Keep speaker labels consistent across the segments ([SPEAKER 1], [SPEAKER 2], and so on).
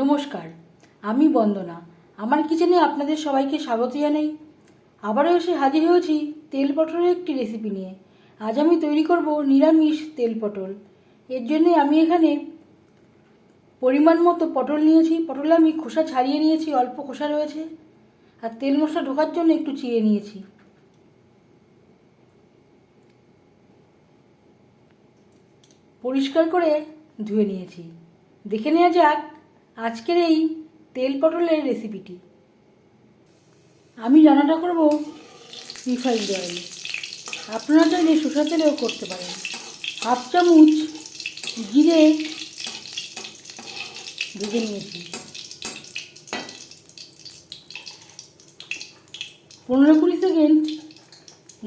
[SPEAKER 1] নমস্কার, আমি বন্দনা। আমার কিচেনে আপনাদের সবাইকে স্বাগত জানাই। আবারও এসে হাজির হয়েছি তেল পটলের একটি রেসিপি নিয়ে। আজ আমি তৈরি করব নিরামিষ তেল পটল। এর জন্য আমি এখানে পরিমাণ মতো পটল নিয়েছি। পটলে আমি খোসা ছাড়িয়ে নিয়েছি, অল্প খোসা রয়েছে। আর তেল মশলা ঢোকার জন্য একটু চিড়ে নিয়েছি। পরিষ্কার করে ধুয়ে নিয়েছি। দেখে নেওয়া যাক আজকের এই তেল পটলের রেসিপিটি আমি রান্নাটা করব রিফাইন্ড অয়েল আপনারা চাইলে সরষের তেলেও করতে পারেন। হাফ চামচ জিরে ভেজে নিয়েছি। পনেরো কুড়ি সেকেন্ড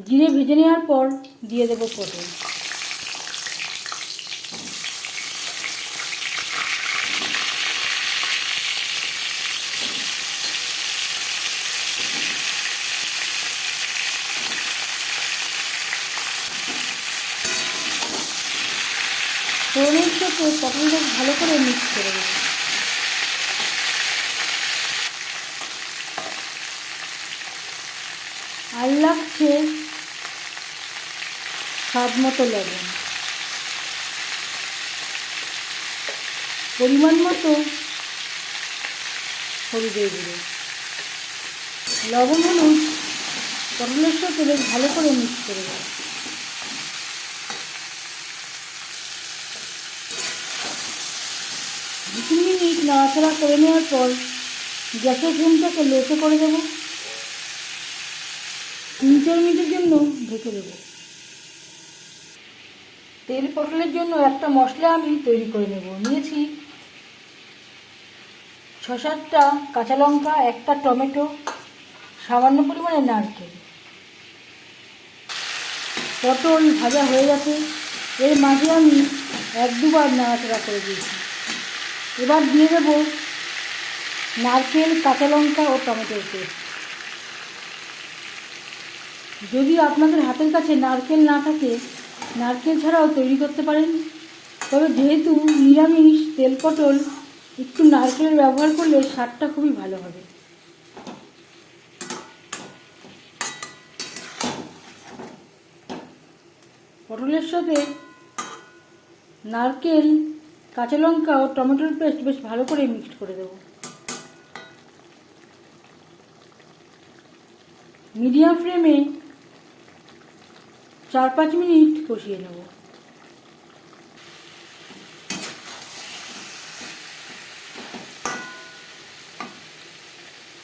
[SPEAKER 1] জিরে ভেজে নেওয়ার পর দিয়ে দেবো পটল। ফোড়নের সাথে পটলটা ভালো করে মিক্স করে দেবো। আর লাগছে স্বাদ মতো লবণ। পরিমাণ মতো হলুদের গুঁড়ো। লবণ হলুদ পটলের সাথে বেশ ভালো করে মিক্স করে দেবো। দু তিন মিনিট নাড়াচাড়া করে নেওয়ার পর গ্যাসের ফ্লেমটাকে লোতে করে দেবো। তিন চার মিনিটের জন্য ঢেকে দেবো। তেল পটলের জন্য একটা মশলা আমি তৈরি করে নেব। নিয়েছি ছ সাতটা কাঁচা লঙ্কা, একটা টমেটো, সামান্য পরিমাণে নারকেল। পটল ভাজা হয়ে গেছে। এর মাঝে আমি এক দুবার নাড়াচাড়া করে দিয়েছি। এবার দিয়ে দেবো নারকেল, কাঁচা লঙ্কা ও টমেটোর পেস্ট। যদি আপনাদের হাতের কাছে নারকেল না থাকে, নারকেল ছাড়াও তৈরি করতে পারেন। তবে যেহেতু নিরামিষ, তেল পটল, একটু নারকেলের ব্যবহার করলে স্বাদটা খুবই ভালো হবে। পটলের সাথে নারকেল কাঁচা লঙ্কা ও টমেটোর পেস্ট বেশ ভালো করে মিক্সড করে দেবো। মিডিয়াম ফ্লেমে চার পাঁচ মিনিট কষিয়ে নেব।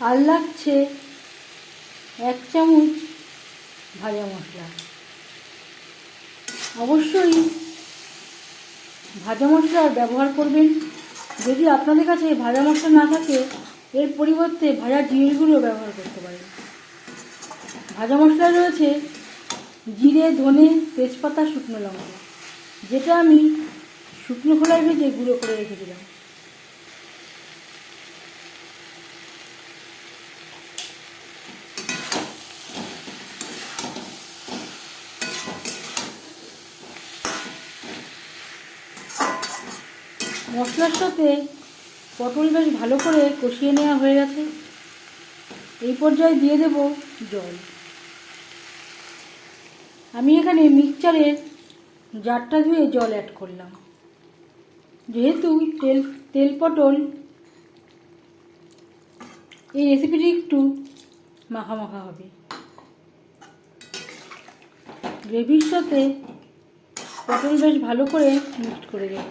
[SPEAKER 1] আর লাগছে এক চামচ ভাজা মশলা। অবশ্যই ভাজা মশলার ব্যবহার করবেন। যদি আপনাদের কাছে ভাজা মশলা না থাকে, এর পরিবর্তে ভাজা জিরেগুলো ব্যবহার করতে পারেন। ভাজা মশলা রয়েছে জিরে, ধনে, তেজপাতা, শুকনো লঙ্কা। যেটা আমি শুকনো খোলায় ভেজে গুঁড়ো করে রেখেছিলাম। মশলার সাথে পটল বেশ ভালো করে কষিয়ে নেওয়া হয়ে গেছে। এই পর্যায়ে দিয়ে দেব জল। আমি এখানে মিক্সচারের জারটা ধুয়ে জল অ্যাড করলাম। যেহেতু তেল তেল পটল এই রেসিপিটি একটু মাখা মাখা হবে। গ্রেভির সাথে পটল বেশ ভালো করে মিক্সড করে দেব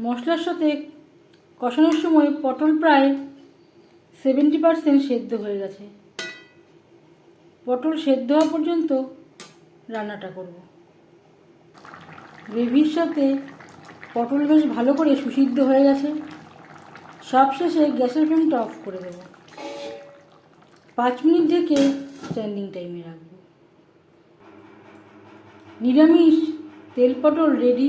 [SPEAKER 1] মশলার সাথে কষানোর সময় পটল প্রায় সেভেন্টি পারসেন্ট সেদ্ধ হয়ে গেছে। পটল সেদ্ধ হওয়া পর্যন্ত রান্নাটা করব। গ্রেভির সাথে পটল বেশ ভালো করে সুসিদ্ধ হয়ে গেছে। সবশেষে গ্যাসের ফ্লেমটা অফ করে দেবো। পাঁচ মিনিট ঢেকে স্ট্যান্ডিং টাইমে রাখব। নিরামিষ তেল পটল রেডি।